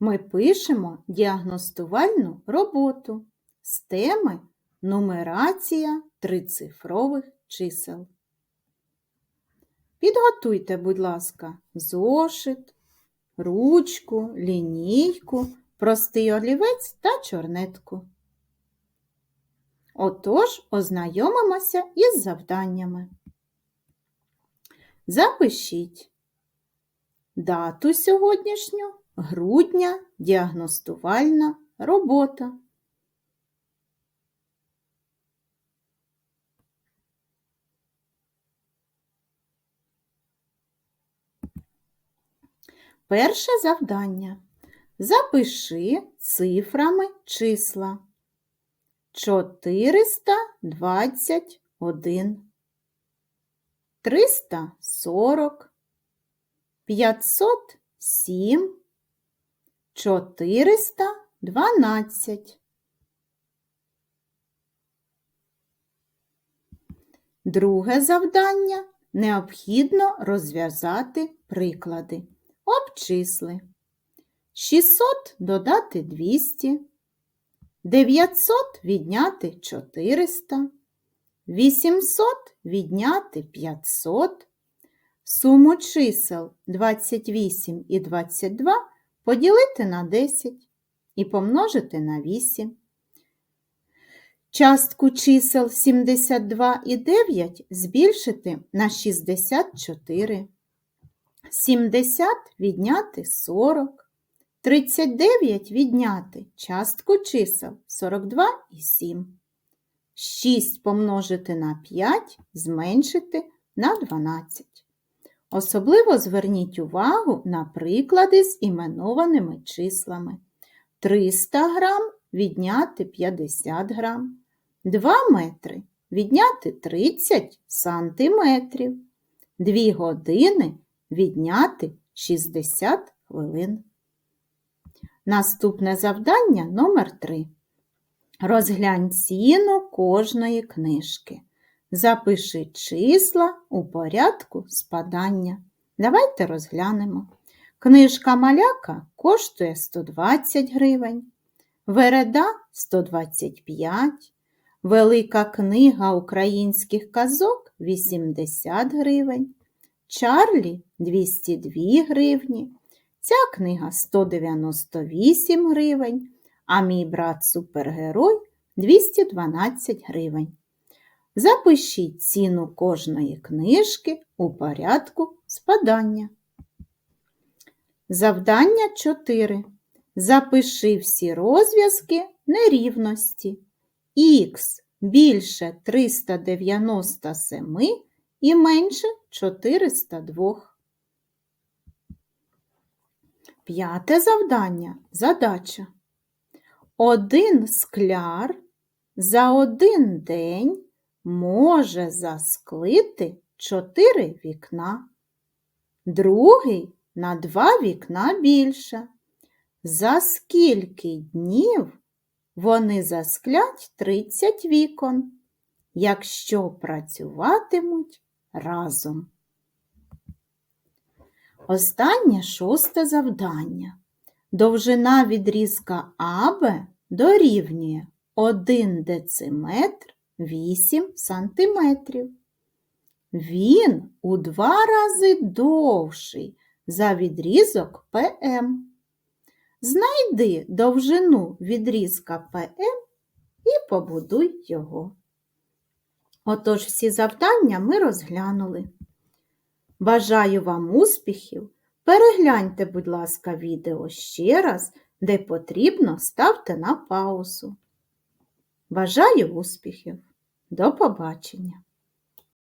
ми пишемо діагностувальну роботу з теми нумерація трицифрових чисел. Підготуйте, будь ласка, зошит, ручку, лінійку, простий олівець та чорнетку. Отож, ознайомимося із завданнями. Запишіть дату сьогоднішню, грудня, діагностувальна робота. Перше завдання. Запиши цифрами числа. 421, 340, 507, 412. Друге завдання необхідно розв'язати приклади. Обчисли. 600 додати 200, 900 відняти 400, 800 відняти 500. Суму чисел 28 і 22 поділити на 10 і помножити на 8. Частку чисел 72 і 9 збільшити на 64. 70 відняти 40. 39 відняти частку чисел 42 і 7. 6 помножити на 5 зменшити на 12. Особливо зверніть увагу на приклади з іменованими числами. 300 грам відняти 50 грам. 2 метри відняти 30 сантиметрів. 2 години відняти 60 хвилин. Наступне завдання номер 3. Розглянь ціну кожної книжки. Запиши числа у порядку спадання. Давайте розглянемо. Книжка маляка коштує 120 гривень, Вереда 125, Велика книга українських казок 80 гривень, Чарлі 202 гривні. Ця книга 198 гривень, а мій брат супергерой 212 гривень. Запишіть ціну кожної книжки у порядку спадання. Завдання 4. Запиши всі розв'язки нерівності. Х більше 397 і менше 402. П'яте завдання задача. Один скляр за один день може засклити чотири вікна, другий на два вікна більше. За скільки днів вони засклять 30 вікон, якщо працюватимуть разом? Останнє шосте завдання. Довжина відрізка АБ дорівнює 1 дециметр 8 сантиметрів. Він у два рази довший за відрізок ПМ. Знайди довжину відрізка ПМ і побудуй його. Отож, всі завдання ми розглянули. Бажаю вам успіхів! Перегляньте, будь ласка, відео ще раз, де потрібно ставте на паузу. Бажаю успіхів! До побачення!